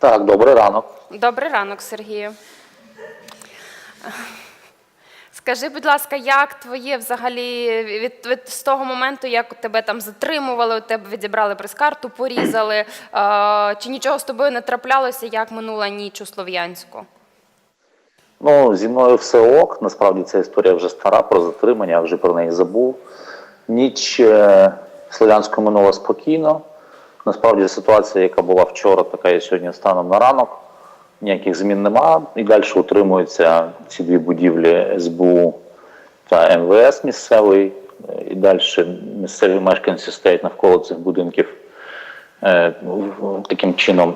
Так, добрий ранок. Добрий ранок, Сергію. Скажи, будь ласка, як твоє взагалі від, від з того моменту, як тебе там затримували, у тебе відібрали прес-карту, порізали, е, чи нічого з тобою не траплялося, як минула ніч у Слов'янську? Ну, зі мною все ок. Насправді ця історія вже стара про затримання, я вже про неї забув. Ніч е, Слов'янську минула спокійно. Насправді ситуація, яка була вчора, така і сьогодні станом на ранок. Ніяких змін нема. І далі утримуються ці дві будівлі СБУ та МВС місцевий. І далі місцеві мешканці стоять навколо цих будинків е, таким чином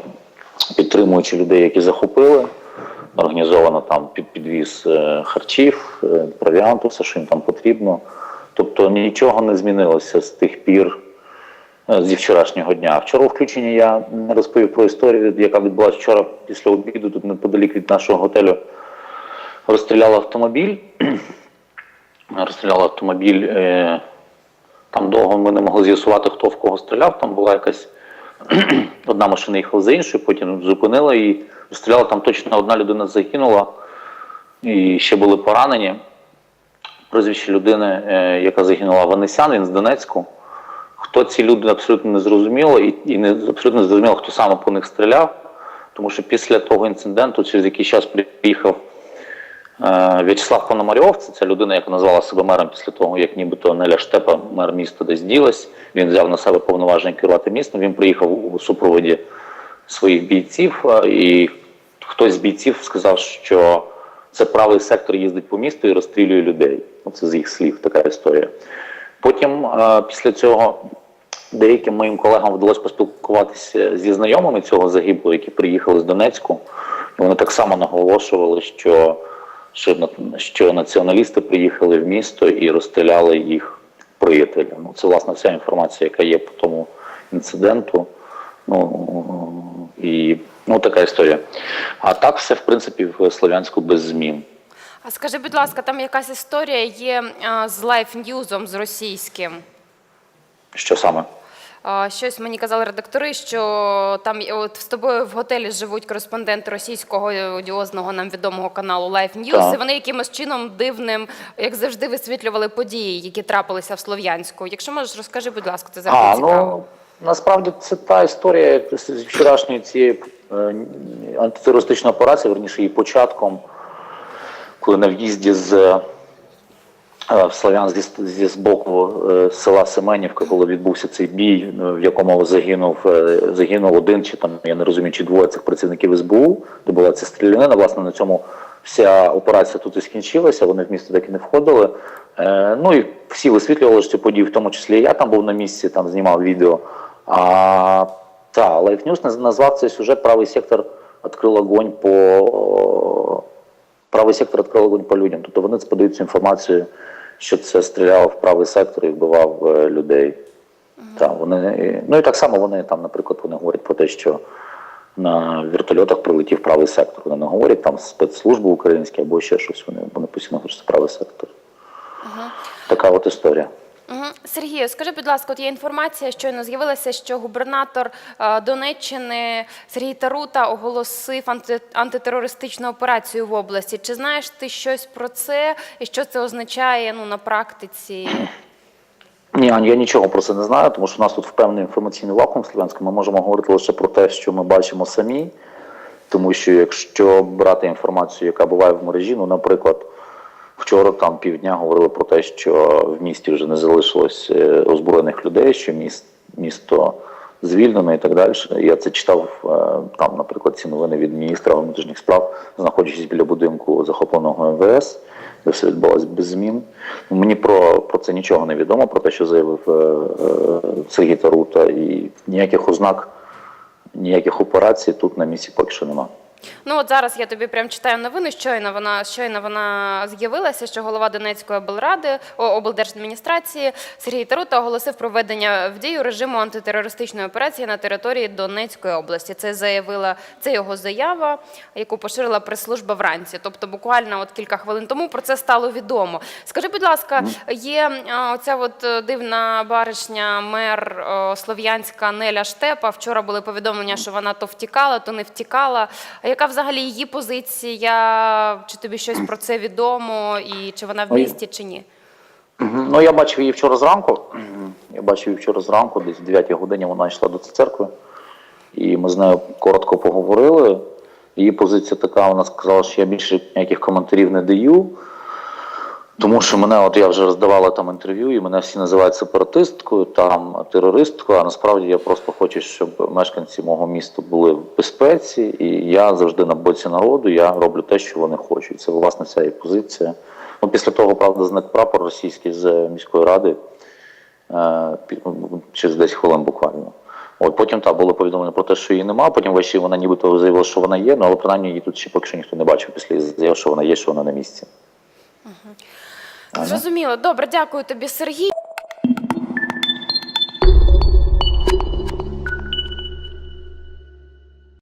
підтримуючи людей, які захопили. Організовано там підвіз е, харчів, е, провіанту, все, що їм там потрібно. Тобто нічого не змінилося з тих пір, зі вчорашнього дня. Вчора у включенні я розповів про історію, яка відбулася вчора після обіду. Тут неподалік від нашого готелю розстріляли автомобіль. Розстріляли автомобіль. Е, там довго ми не могли з'ясувати, хто в кого стріляв. Там була якась одна машина їхала за іншою, потім зупинила і розстріляла. Там точно одна людина загинула, і ще були поранені. Прізвище людини, е, яка загинула Ванесян, він з Донецьку. Хто ці люди абсолютно не зрозуміло, і, і не абсолютно зрозуміло, хто саме по них стріляв. Тому що після того інциденту, через який час приїхав Е, В'ячеслав Пономарьов, це ця людина, яка назвала себе мером після того, як нібито Неля Штепа, мер міста, десь ділась. Він взяв на себе повноваження керувати містом. Він приїхав у супроводі своїх бійців, е, і хтось з бійців сказав, що це правий сектор їздить по місту і розстрілює людей. Оце з їх слів, така історія. Потім, е, після цього, деяким моїм колегам вдалося поспілкуватися зі знайомими цього загиблого, які приїхали з Донецьку. І вони так само наголошували, що, що, що націоналісти приїхали в місто і розстріляли їх приятеля. Ну, це власне вся інформація, яка є по тому інциденту. Ну і ну така історія. А так все в принципі в Слов'янську без змін. А скажи, будь ласка, там якась історія є е, з лайф-ньюзом, з російським. Що саме? Щось мені казали редактори, що там от з тобою в готелі живуть кореспонденти російського одіозного нам відомого каналу Life News, Так. і вони якимось чином дивним, як завжди, висвітлювали події, які трапилися в Слов'янську. Якщо можеш, розкажи, будь ласка, це завжди А, цікаво. ну насправді це та історія з вчорашньої цієї е, антитерористичної операції, верніше її початком, коли на в'їзді з е, в Слов'ян зі, з боку е, села Семенівка, коли відбувся цей бій, е, в якому загинув е, загинув один чи там я не розумію, чи двоє цих працівників СБУ, де була ця стрілянина. Власне на цьому вся операція тут і скінчилася. Вони в місто так і не входили. Е, ну і всі висвітлювали цю подію, в тому числі я там був на місці, там знімав відео. А та News назвав цей сюжет Правий сектор відкрив огонь по правий сектор відкрив огонь по людям. Тобто вони подають цю інформацію, що це стріляло в правий сектор і вбивав е, людей. Та, вони, ну і так само вони там, наприклад, вони говорять про те, що на вертольотах прилетів правий сектор. Вони не говорять там спецслужби українські або ще щось. Вони, вони постійно говорять, що це правий сектор. Така от історія. Сергію, скажи, будь ласка, от є інформація, щойно з'явилася, що губернатор е, Донеччини Сергій Тарута оголосив антитерористичну операцію в області. Чи знаєш ти щось про це і що це означає ну, на практиці? Ні, Ань, я нічого про це не знаю, тому що у нас тут впевнений інформаційний вакуум в Слов'янську. Ми можемо говорити лише про те, що ми бачимо самі. Тому що якщо брати інформацію, яка буває в мережі, ну, наприклад, вчора там півдня говорили про те, що в місті вже не залишилось е, озброєних людей, що міст, місто звільнено і так далі. Я це читав е, там, наприклад, ці новини від міністра внутрішніх справ, знаходячись біля будинку захопленого МВС, де все відбулося без змін. Ну, Мені про, про це нічого не відомо, про те, що заявив е, Сергій Тарута, і ніяких ознак, ніяких операцій тут на місці поки що немає. Ну от зараз я тобі прям читаю новини. Щойно вона щойно вона з'явилася, що голова Донецької облради облдержадміністрації Сергій Тарута оголосив проведення в дію режиму антитерористичної операції на території Донецької області. Це заявила це його заява, яку поширила прес-служба вранці. Тобто, буквально от кілька хвилин тому про це стало відомо. Скажи, будь ласка, є оця от е, дивна баришня, мер е, Слов'янська Неля Штепа. Вчора були повідомлення, що вона то втікала, то не втікала. Яка взагалі її позиція? Чи тобі щось про це відомо? І чи вона в місті, чи ні? Ну, я бачив її вчора зранку. Я бачив її вчора зранку, десь в 9 годині вона йшла до церкви. І ми з нею коротко поговорили. Її позиція така, вона сказала, що я більше ніяких коментарів не даю. Тому що мене, от я вже роздавала там інтерв'ю, і мене всі називають сепаратисткою, там терористкою. А насправді я просто хочу, щоб мешканці мого міста були в безпеці, і я завжди на боці народу. Я роблю те, що вони хочуть. Це власне ця і позиція. Ну, після того, правда, зник прапор російський з міської ради е, через 10 хвилин буквально. От потім та було повідомлення про те, що її немає. Потім ввечері вона нібито заявила, що вона є, ну але принаймні її тут ще поки що ніхто не бачив після заяв, що вона є, що вона на місці. Зрозуміло. Добре, дякую тобі, Сергій.